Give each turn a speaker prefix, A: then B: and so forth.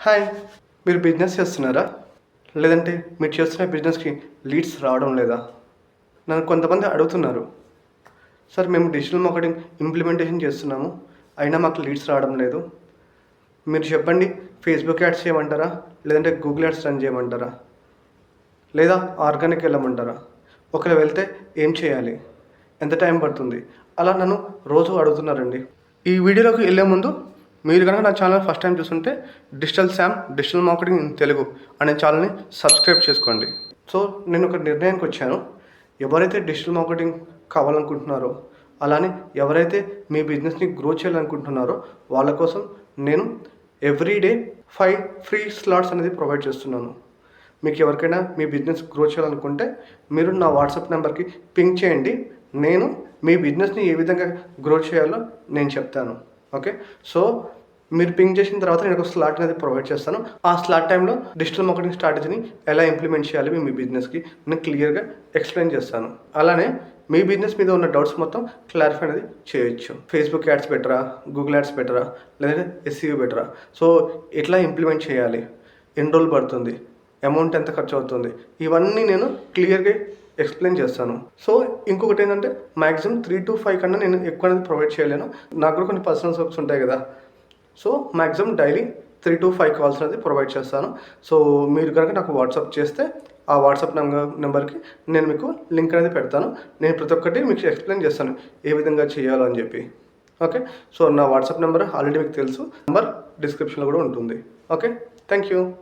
A: Hi మీరు business చేస్తున్నారా? లేదంటే మీరు చేస్తున్న బిజినెస్కి లీడ్స్ రావడం లేదా? నన్ను కొంతమంది అడుగుతున్నారు. సార్ మేము డిజిటల్ మార్కెటింగ్ ఇంప్లిమెంటేషన్ చేస్తున్నాము అయినా మాకు లీడ్స్ రావడం లేదు. మీరు చెప్పండి ఫేస్బుక్ యాడ్స్ చేయమంటారా? లేదంటే గూగుల్ యాడ్స్ రన్ చేయమంటారా? లేదా ఆర్గానిక్ వెళ్ళమంటారా? ఒకవేళ వెళ్తే ఏం చేయాలి? ఎంత టైం పడుతుంది? అలా నన్ను రోజు అడుగుతున్నారండి. ఈ వీడియోలోకి వెళ్ళే ముందు మీరు కనుక నా ఛానల్ ఫస్ట్ టైం చూస్తుంటే digital Sam digital marketing in Telugu అనే ఛానల్ని సబ్స్క్రైబ్ చేసుకోండి. సో నేను ఒక నిర్ణయానికి వచ్చాను. ఎవరైతే డిజిటల్ మార్కెటింగ్ కావాలనుకుంటున్నారో అలానే ఎవరైతే మీ బిజినెస్ని గ్రో చేయాలనుకుంటున్నారో వాళ్ళ కోసం నేను ఎవ్రీడే ఫైవ్ ఫ్రీ స్లాట్స్ అనేది ప్రొవైడ్ చేస్తున్నాను. మీకు ఎవరికైనా మీ బిజినెస్ గ్రో చేయాలనుకుంటే మీరు నా వాట్సాప్ నెంబర్కి పింక్ చేయండి. నేను మీ బిజినెస్ని ఏ విధంగా గ్రో చేయాలో నేను చెప్తాను. ఓకే? సో మీరు పింక్ చేసిన తర్వాత నేను ఒక స్లాట్ అనేది ప్రొవైడ్ చేస్తాను. ఆ స్లాట్ టైంలో డిజిటల్ మార్కెటింగ్ స్ట్రాటజీని ఎలా ఇంప్లిమెంట్ చేయాలి మీ బిజినెస్కి నేను క్లియర్గా ఎక్స్ప్లెయిన్ చేస్తాను. అలానే మీ బిజినెస్ మీద ఉన్న డౌట్స్ మొత్తం క్లారిఫై అనేది చేయొచ్చు. ఫేస్బుక్ యాడ్స్ బెటరా గూగుల్ యాడ్స్ బెటరా లేదంటే ఎస్సీయూ బెటరా సో ఎట్లా ఇంప్లిమెంట్ చేయాలి? ఎన్ని రోజులు పడుతుంది. అమౌంట్ ఎంత ఖర్చు అవుతుంది? ఇవన్నీ నేను క్లియర్గా ఎక్స్ప్లెయిన్ చేస్తాను. సో ఇంకొకటి ఏంటంటే మ్యాక్సిమం త్రీ టు ఫైవ్ కన్నా నేను ఎక్కువ అనేది ప్రొవైడ్ చేయలేను. నాకు కూడా కొన్ని పర్సనల్ వర్క్స్ ఉంటాయి కదా. So maximum daily three to five calls అనేది ప్రొవైడ్ చేస్తాను. సో మీరు కనుక నాకు వాట్సాప్ చేస్తే ఆ వాట్సాప్ నెంబర్ నెంబర్కి నేను మీకు లింక్ అనేది పెడతాను. నేను ప్రతి ఒక్కటి మీకు ఎక్స్ప్లెయిన్ చేస్తాను ఏ విధంగా చేయాలో అని చెప్పి. ఓకే? సో నా వాట్సాప్ నెంబర్ ఆల్రెడీ మీకు తెలుసు. నెంబర్ డిస్క్రిప్షన్లో కూడా ఉంటుంది. ఓకే? Thank you